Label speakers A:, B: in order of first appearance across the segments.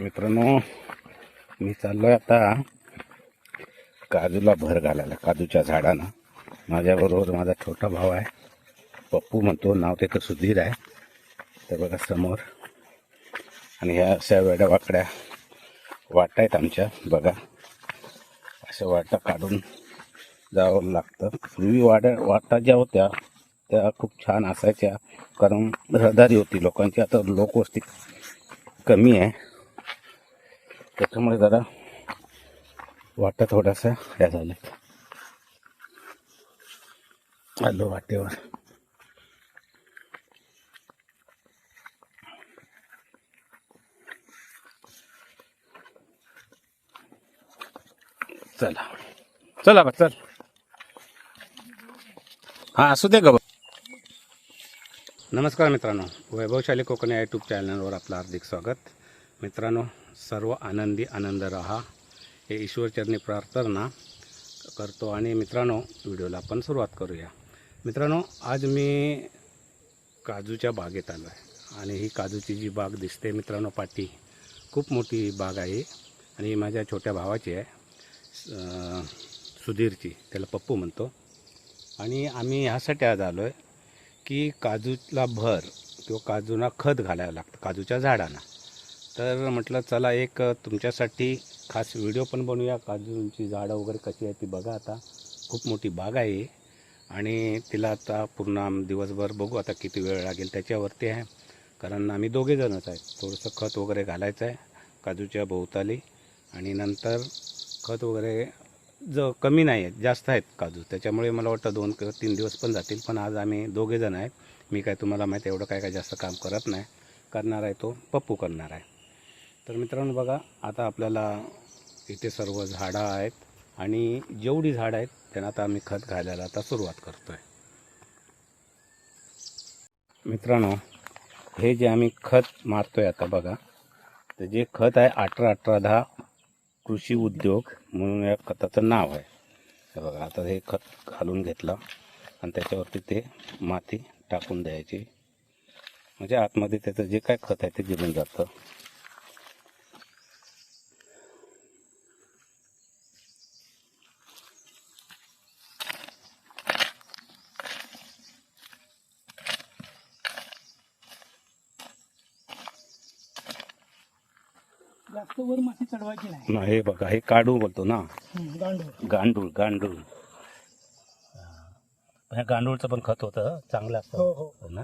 A: मित्रांनो मी चाललोय आता काजूला भर घालायला काजूच्या झाडांना. माझ्याबरोबर माझा छोटा भाऊ आहे. पप्पू म्हणतो नाव त्याचं सुधीर आहे. तर बघा समोर. आणि ह्या अशा वेड्या वाकड्या वाटा आहेत आमच्या बघा. अशा वाटा काढून जावं लागतं. पूर्वी वाड्या वाटा ज्या होत्या त्या खूप छान असायच्या. कारण रहदारी होती लोकांची. आता लोकवस्ती कमी आहे. त्याच्यामुळे जरा वाटा थोडासा. ह्या झाल्या आलो वाटेवर. चला. चला बा चल. हा असू दे ग नमस्कार मित्रांनो. वैभवशाली कोकणी यूट्यूब चॅनलवर आपलं हार्दिक स्वागत. मित्रांनो सर्व आनंदी आनंद रहा. हे ईश्वरचरणी प्रार्थना करतो आणि मित्रांनो व्हिडिओला आपण सुरुवात करूया. मित्रांनो आज मी काजूच्या बागेत आलो आहे. आणि ही काजूची जी बाग दिसते मित्रांनो पाठी खूप मोठी बाग आहे आणि माझ्या छोट्या भावाची आहे सुधीरची त्याला पप्पू म्हणतो. आणि आम्ही ह्यासाठी आज आलो आहे की काजूला भर किंवा काजूला खत घालायला लागतं काजूच्या झाडांना. तर म्हटलं चला एक तुमच्यासाठी खास व्हिडिओ पण बनवूया. काजूंची झाडं वगैरे कशी आहे ती बघा आता. खूप मोठी बाग आहे आणि तिला आता पूर्ण दिवसभर बघू आता किती वेळ लागेल त्याच्यावरती आहे. कारण आम्ही दोघेजणच आहे. आहेत थोडंसं खत वगैरे घालायचं आहे काजूच्या भोवताली. आणि नंतर खत वगैरे ज कमी नाही आहेत जास्त आहेत काजू. त्याच्यामुळे मला वाटतं दोन किंवा तीन दिवस पण जातील. पण आज आम्ही दोघेजण आहेत मी काय तुम्हाला माहिती आहे, एवढं काय काय जास्त काम करत नाही. करणार आहे तो पप्पू करणार आहे. तर मित्रांनो बघा आता आपल्याला इथे सर्व झाडं आहेत आणि जेवढी झाडं आहेत त्यांना आता आम्ही खत घालायला आता सुरुवात करतो आहे मित्रांनो हे जे आम्ही खत मारतोय आता बघा तर जे खत आहे अठरा अठरा दहा कृषी उद्योग म्हणून या खताचं नाव आहे. बघा आता हे खत घालून घेतलं आणि त्याच्यावरती ते माती टाकून द्यायची. म्हणजे आतमध्ये त्याचं जे काय खत आहे ते गिरून जातं
B: जास्त वर माती चढवायची नाही.
A: ना हे बघा हे काढू बोलतो ना.
B: हम्म, गांडूळ.
A: गांडूळ गांडूळ. ह्या गांडूळचं पण खत होतं चांगलं असतं.
B: हो हो.
A: हो ना?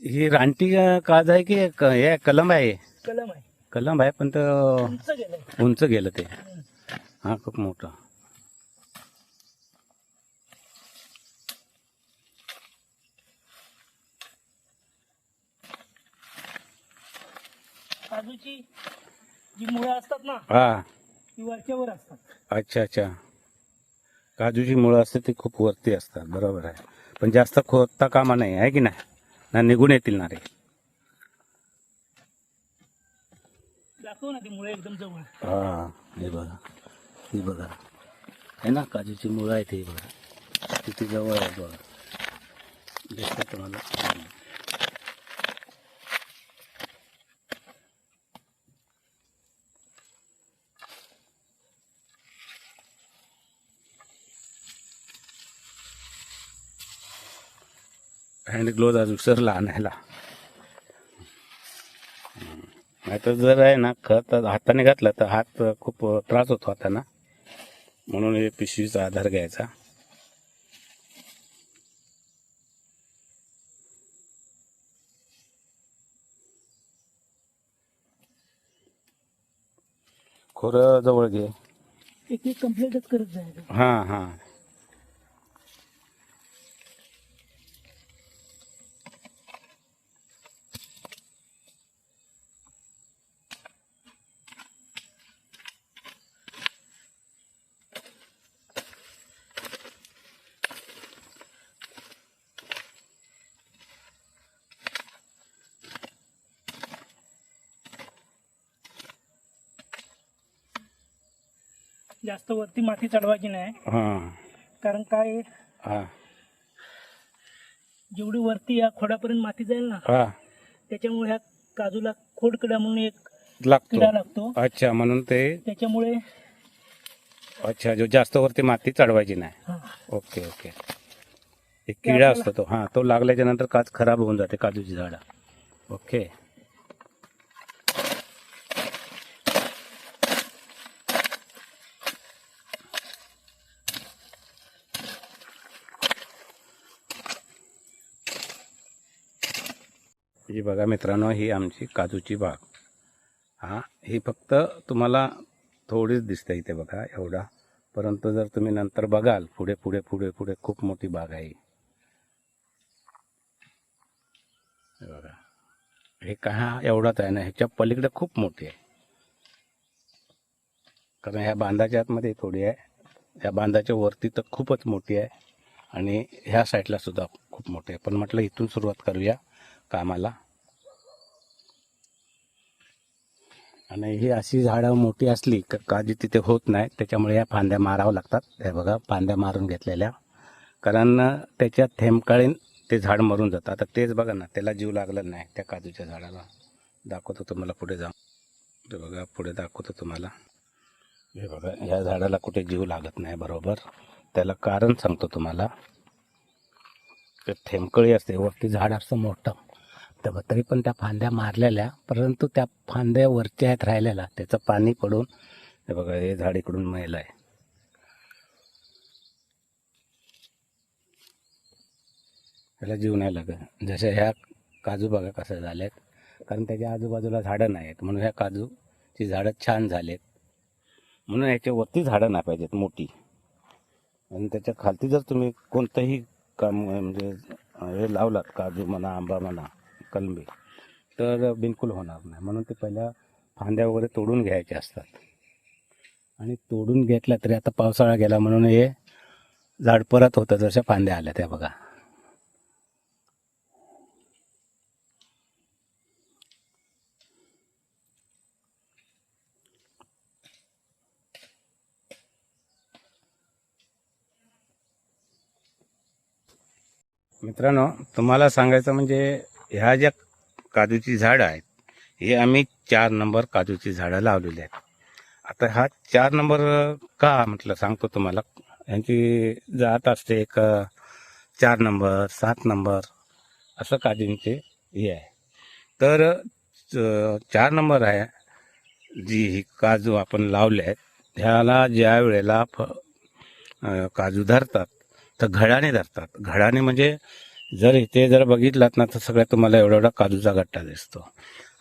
A: ही रानटी अं, काज आहे की क- हे कलम आहे?
B: कलम आहे.
A: कलम आहे पण तर
B: उंच गेलंय.
A: उंच गेलं ते. हा खूप मोठं.
B: काजूची जी मुळं असतात ना
A: हा.
B: ती वरच्या वर असतात.
A: अच्छा अच्छा. काजूची मुळं असते ती खूप वरती असतात. बरोबर आहे. पण जास्त खोदता कामा नाही आहे की नाही? ना निघून येतील ना रे.
B: दाखव ना ती मुळे एकदम जवळ.
A: हा हे बघा. हे बघा. आहे ना काजूची मुळं आहेत हे बघा. किती जवळ आहे बघा. दिसतं तुम्हाला? हँड ग्लोव्ज आज विसरला आणायला. नाही तर जर आहे ना खत हाताने घातलं तर हात खूप त्रास होतो हाताना. म्हणून हे पिशवीचा आधार घ्यायचा. खोरं जवळ घे.
B: एक करत जायचं.
A: हां हां.
B: जास्त वरती माती चढवायची नाही.
A: हां.
B: कारण काय? आहे,
A: हा.
B: जेवढी वरती या खोडापर्यंत माती जाईल ना
A: हा.
B: त्याच्यामुळे ह्या काजूला खोडकिडा म्हणून एक
A: लागतो.
B: किडा लागतो.
A: अच्छा म्हणून ते
B: त्याच्यामुळे
A: अच्छा जो जास्त वरती माती चढवायची नाही.
B: हा,
A: ओके ओके. एक किडा असतो तो. हां तो लागल्याच्या नंतर काच खराब होऊन जाते काजूची झाडं. ओके. ही बघा मित्रांनो ही आमची काजूची बाग. हा ही फक्त तुम्हाला थोडीच दिसते इथे बघा एवढा. परंतु जर तुम्ही नंतर बघाल पुढे पुढे पुढे पुढे खूप मोठी बाग आहे बघा. हे का हा एवढाच आहे ना ह्याच्या पलीकडे खूप मोठी आहे. कारण ह्या बांधाच्या आतमध्ये थोडी आहे. ह्या बांधाच्या वरती तर खूपच मोठी आहे. आणि ह्या साईडला सुद्धा खूप मोठी आहे. पण म्हटलं इथून सुरुवात करूया. कामाला. आणि ही अशी झाडं मोठी असली का काळजी तिथे होत नाही. त्याच्यामुळे या फांद्या मारावं लागतात. हे बघा फांद्या मारून घेतलेल्या. कारण त्याच्यात थेंबकाळीन ते झाड मरून जातं. आता तेच बघा ना त्याला जीव लागला नाही त्या काजूच्या झाडाला. दाखवतो तुम्हाला पुढे जाऊन. ते बघा पुढे दाखवतो तुम्हाला. हे बघा ह्या झाडाला कुठे जीव लागत नाही बरोबर? त्याला कारण सांगतो तुम्हाला. ते थेंबकळी असते वरती झाड असतं मोठं. तर तरी पण त्या फांद्या मारलेल्या परंतु त्या फांद्या वरच्या आहेत राहिलेल्या. त्याचं पाणी पडून हे बघा हे झाड इकडून मेलं आहे. त्याला जीव नाही लागत. जसे ह्या काजू बघा कसं झालेत. कारण त्याच्या आजूबाजूला झाडं नाही आहेत म्हणून ह्या काजूची झाडं छान झालेत. म्हणून याच्यावरती झाडं नाही पाहिजेत मोठी. आणि त्याच्या खालती जर तुम्ही कोणतंही काम म्हणजे हे लावलात काजू म्हणा आंबा म्हणा कलमे तर बिलकुल होणार नाही. म्हणून ते पहिल्या फांद्या वगैरे तोडून घ्यायचे असतात. आणि तोडून घेतल्या तरी आता पावसाळा गेला म्हणून हे झाड परत होतं जशा फांद्या आल्या त्या बघा. मित्रांनो तुम्हाला सांगायचं म्हणजे ह्या ज्या काजूची झाडं आहेत हे आम्ही चार नंबर काजूची झाडं लावलेली आहेत. आता हा चार नंबर का म्हटलं सांगतो तुम्हाला. यांची जात असते एक चार नंबर सात नंबर असं काजूंचे हे आहे. तर चार नंबर आहे जी ही काजू आपण लावले आहेत ह्याला ज्या वेळेला फ काजू धरतात तर घडाने धरतात. घडाने म्हणजे जर इथे जर बघितलात ना तर सगळ्यात तुम्हाला एवढा एवढा काजूचा गट्टा दिसतो.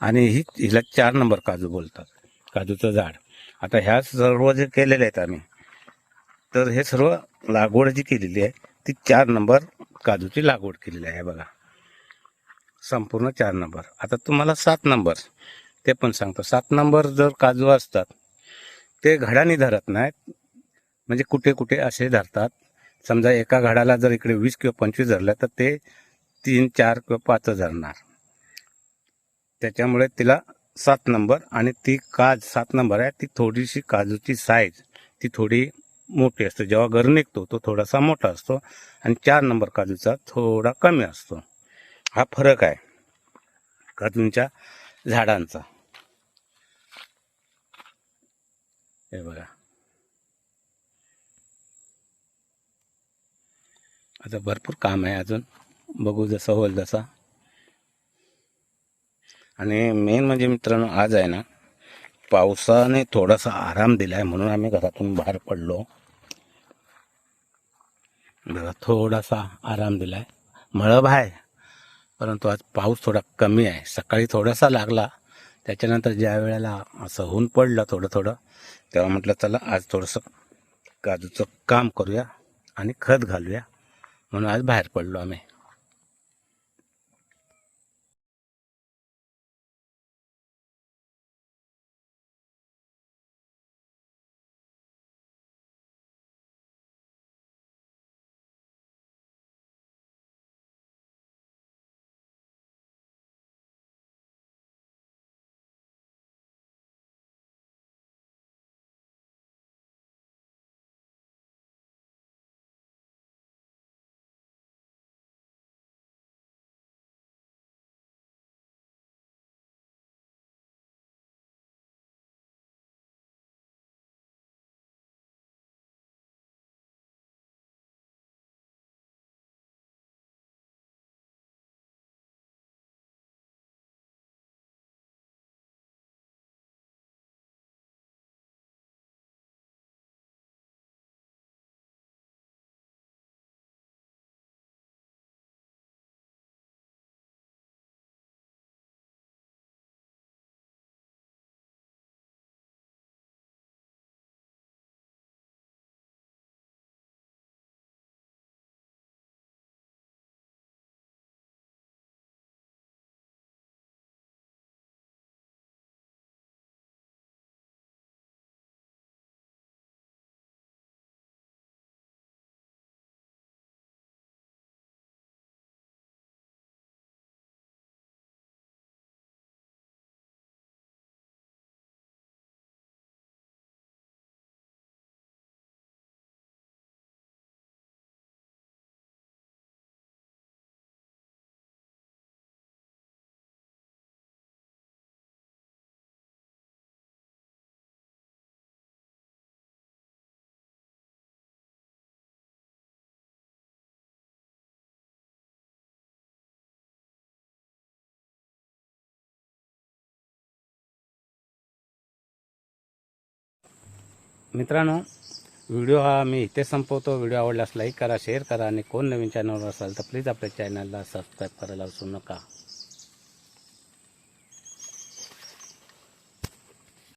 A: आणि ही हिला चार नंबर काजू बोलतात. काजूचं झाड. आता ह्या सर्व जे केलेले आहेत आम्ही तर हे सर्व लागवड जी केलेली आहे ती चार नंबर काजूची लागवड केलेली आहे बघा. संपूर्ण चार नंबर. आता तुम्हाला सात नंबर ते पण सांगतो. सात नंबर जर काजू असतात ते घडाने धरत नाहीत. म्हणजे कुठे कुठे असे धरतात. समजा एका घडाला जर इकडे वीस किंवा पंचवीस धरलं तर ते तीन चार किंवा पाच धरणार. त्याच्यामुळे तिला सात नंबर आणि ती काज सात नंबर आहे. ती थोडीशी काजूची साईज ती थोडी मोठी असते. जेव्हा घर निघतो तो थोडासा मोठा असतो आणि चार नंबर काजूचा थोडा कमी असतो. हा फरक आहे काजूंच्या झाडांचा. हे बघा. आता भरपूर काम आहे अजून. बघू जसं होईल जसा आणि मेन म्हणजे मित्रांनो आज आहे ना पावसाने थोडासा आराम दिला आहे म्हणून आम्ही घरातून बाहेर पडलो. थोडासा आराम दिला आहे मळब आहे परंतु आज पाऊस थोडा कमी आहे. सकाळी थोडासा लागला. त्याच्यानंतर ज्या वेळेला असं ऊन पडलं थोडं थोडं तेव्हा म्हटलं चला आज थोडंसं काजूचं काम करूया आणि खत घालूया. म्हणून आज बाहेर पडलो आम्ही. मित्रांनो व्हिडिओ हा मी इथे संपवतो. व्हिडिओ आवडल्यास लाईक करा शेअर करा आणि कोण नवीन चॅनलवर असाल तर प्लीज आपल्या चॅनलला सबस्क्राईब करायला विसरू नका.